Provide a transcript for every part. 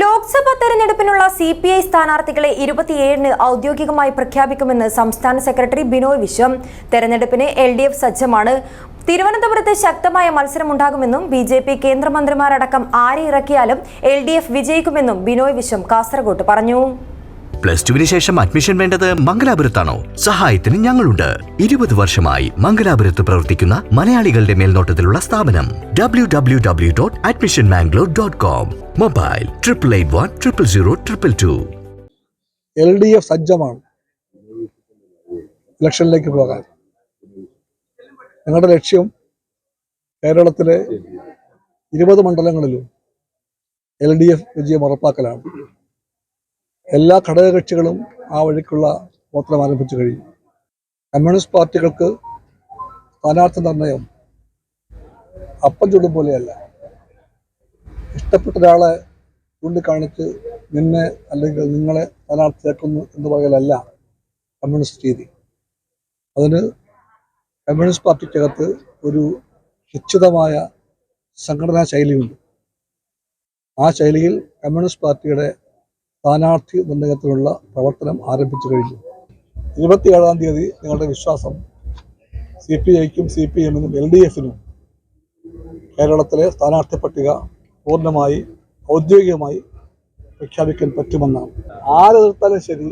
ലോക്സഭാ തെരഞ്ഞെടുപ്പിനുള്ള C P I സ്ഥാനാർത്ഥികളെ ഇരുപത്തിയേഴിന് ഔദ്യോഗികമായി പ്രഖ്യാപിക്കുമെന്ന് സംസ്ഥാന സെക്രട്ടറി ബിനോയ് വിശ്വം. തെരഞ്ഞെടുപ്പിന് എൽ ഡി എഫ് സജ്ജമാണ്. തിരുവനന്തപുരത്ത് ശക്തമായ മത്സരമുണ്ടാകുമെന്നും ബി ജെ പി കേന്ദ്രമന്ത്രിമാരടക്കം ആരെ ഇറക്കിയാലും എൽ ഡി എഫ് വിജയിക്കുമെന്നും ബിനോയ് വിശ്വം കാസർഗോട്ട് പറഞ്ഞു. പ്ലസ് ടുവിന് ശേഷം അഡ്മിഷൻ വേണ്ടത് മംഗലാപുരത്താണോ? സഹായത്തിന് ഞങ്ങളുണ്ട്. ഇരുപത് വർഷമായി മംഗലാപുരത്ത് പ്രവർത്തിക്കുന്ന മലയാളികളുടെ മേൽനോട്ടത്തിലുള്ള സ്ഥാപനം W W W dot admission Mangalore dot com mobile triple eight one triple zero triple two L D F സജ്ജമാണ്. ഇലക്ഷനിലേക്ക് പോകാൻ. ഞങ്ങളുടെ ലക്ഷ്യം കേരളത്തിലെ ഇരുപത് മണ്ഡലങ്ങളിലും എൽ ഡി എഫ് വിജയം ഉറപ്പാക്കലാണ്. എല്ലാ ഘടകകക്ഷികളും ആ വഴിക്കുള്ള പ്രവർത്തനം ആരംഭിച്ചു കഴിഞ്ഞു. കമ്മ്യൂണിസ്റ്റ് പാർട്ടികൾക്ക് സ്ഥാനാർത്ഥി നിർണയം അപ്പം ചൂടും പോലെയല്ല. ഇഷ്ടപ്പെട്ട ഒരാളെ ചൂണ്ടിക്കാണിച്ച് നിന്നെ അല്ലെങ്കിൽ നിങ്ങളെ സ്ഥാനാർത്ഥിയാക്കുന്നു എന്ന് പറയലല്ല കമ്മ്യൂണിസ്റ്റ് രീതി. അതിന് കമ്മ്യൂണിസ്റ്റ് പാർട്ടിക്കകത്ത് ഒരു നിശ്ചിതമായ സംഘടനാ ശൈലിയുണ്ട്. ആ ശൈലിയിൽ കമ്മ്യൂണിസ്റ്റ് പാർട്ടിയുടെ സ്ഥാനാർത്ഥി നിർണയത്തിനുള്ള പ്രവർത്തനം ആരംഭിച്ചു കഴിഞ്ഞു. ഇരുപത്തിയേഴാം തീയതി നിങ്ങളുടെ വിശ്വാസം സി പി ഐക്കും സി പി എമ്മിനും എൽ ഡി എഫിനും കേരളത്തിലെ സ്ഥാനാർത്ഥി പട്ടിക പൂർണമായി ഔദ്യോഗികമായി പ്രഖ്യാപിക്കാൻ പറ്റുമെന്നാണ്. ആരെതിർത്താലും ശരി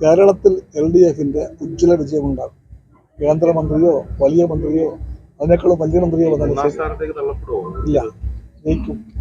കേരളത്തിൽ എൽ ഡി എഫിന്റെ ഉജ്ജ്വല വിജയമുണ്ടാകും. കേന്ദ്രമന്ത്രിയോ വലിയ മന്ത്രിയോ അതിനേക്കാളും വലിയ മന്ത്രിയോ വന്നാലും ഇല്ല ജയിക്കും.